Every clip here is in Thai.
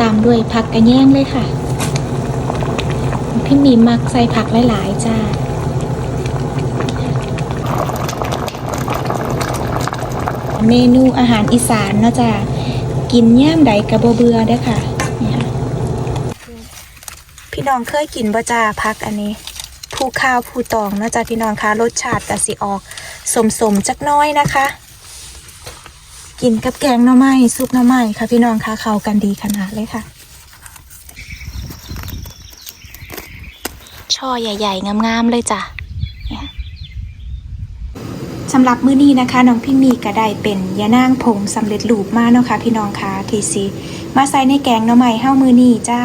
ตามด้วยผักกระแยงเลยค่ะ พี่มีมักใส่ผักหลายๆจ้าเมนูอาหารอีสานเนาะจ้ากินย่ามใดกระโบเบือเด้อค่ะ พี่น้องเคยกินบ่จ้าพักอันนี้ ผู้ข้าวผู้ตองเนาะจ้าพี่น้องคะรสชาติแต่สิออกสมสมๆจักน้อยนะคะ กินกับแกงหน่อไม้ซุปหน่อไม้ค่ะพี่น้องคะเข้ากันดีขนาดเลยค่ะ ช่อใหญ่ ๆ งามๆเลยจ้ะเนี่ยสำหรับมื้อนี้นะคะน้องพี่มีก็ได้เป็นยานางผงสำเร็จรูปมาเนาะค่ะพี่น้องคะทีซีมาใส่ในแกงหน่อไม้เฮ้ามื้อนี้จ้า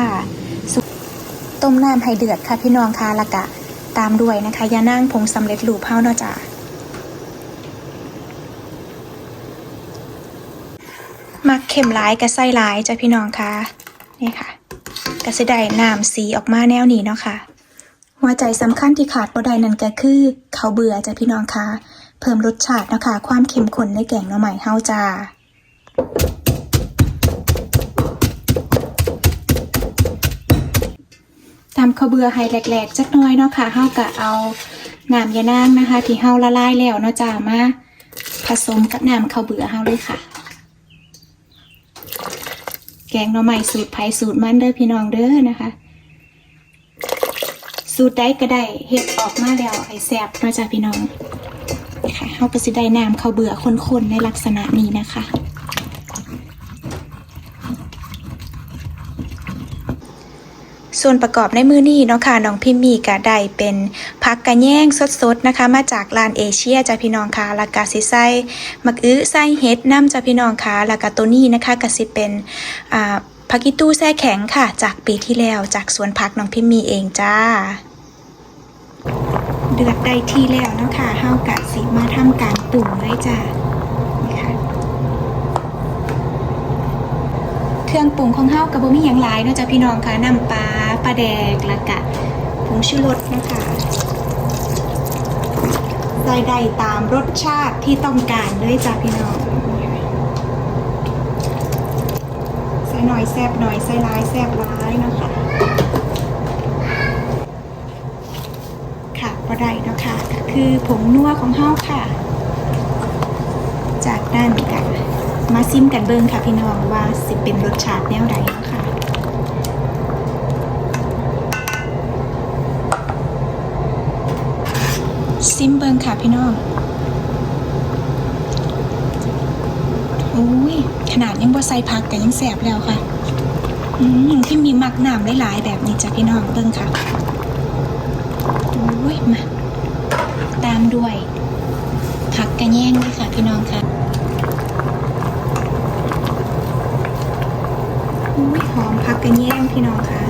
ต้มน้ำให้เดือดค่ะพี่น้องคะแล้วก็ตามด้วยนะคะยานั่งผงสำเร็จรูปเฮาเนาะจ้ะ มักเข็มร้ายกับไส้ร้ายจ้ะพี่น้องคะนี่ค่ะก็สิได้น้ำสีออกมาแนวนี้เนาะค่ะ หัวใจสำคัญที่ขาดบ่ได้นั่นก็คือเขาวเบื่อจ้ะพี่น้องคะเพิ่มรสชาติเนาะคะ ความเข้มข้นในแกงหน่อไม้เฮาจ้าตามข้าวเบื่อให้แหลกๆจักน้อยเนาะค่ะเฮาก็เอาน้ำยานางนะคะ ที่เฮาละลายแล้วเนาะจ้ามาผสมกับน้ำข้าวเบื่อเฮาเลยค่ะ แกงหน่อไม้สูตรไผ่สูตรมันเด้อพี่น้องเด้อนะคะ สูตรได้ก็ได้เห็ดออกมาแล้วไอ้แซบนาะจ๊ะพี่น้องค่ะเขาก็สิได้น้ำข้าวเบื่อข้นๆในลักษณะนี้นะคะ ส่วนประกอบในมือนี้เนาะค่ะน้องพิมมีก็ได้เป็นผักกระแยงสดๆนะคะ มาจากร้านเอเชียจ้ะพี่น้องค่ะแล้วก็สิใส่มักอื้อใส่เฮ็ดน้ำจ้ะพี่น้องค่ะแล้วก็ตัวนี้นะคะก็สิเป็นอ่าผักกิตู้แช่แข็งค่ะ จากปีที่แล้วจากสวนผักน้องพิมมีเองจ้า เดือดได้ที่แล้วเนาะค่ะเฮากะสิมาทำการปรุงเลยจ้านี่ค่ะ เครื่องปรุงของเฮากับบ่มีหยังหลายเนาะจ้ะพี่น้องค่ะน้ำปลาปลาแดกล้วก็ผงชูรสนะคะใส่ได้ตามรสชาติที่ต้องการเลยจ้ะพี่น้องใส่หน่อยแซบหน่อยใส่ร้ายแซบร้ายนะคะค่ะบ่ได้นะคะก็คือผงนัวของเฮาค่ะ จากนั้นก็ มาซิมกันเบิ่งค่ะพี่น้องว่าสิเป็นรสชาติแนวใดเนะค่ะซิมเบิ่งค่ะพี่น้องอุ้ยขนาดยังบ่ใส่ผักแต่ยังแสบแล้วค่ะ อืมที่มีมักหน้ำหลายๆแบบนี้จ้ะพี่น้องเบิ่งค่ะอุ้ยมา ตามด้วยผักกระแยงด้วยค่ะพี่น้องค่ะ อุ้ย หอมพักกันแย่งพี่น้องค่ะ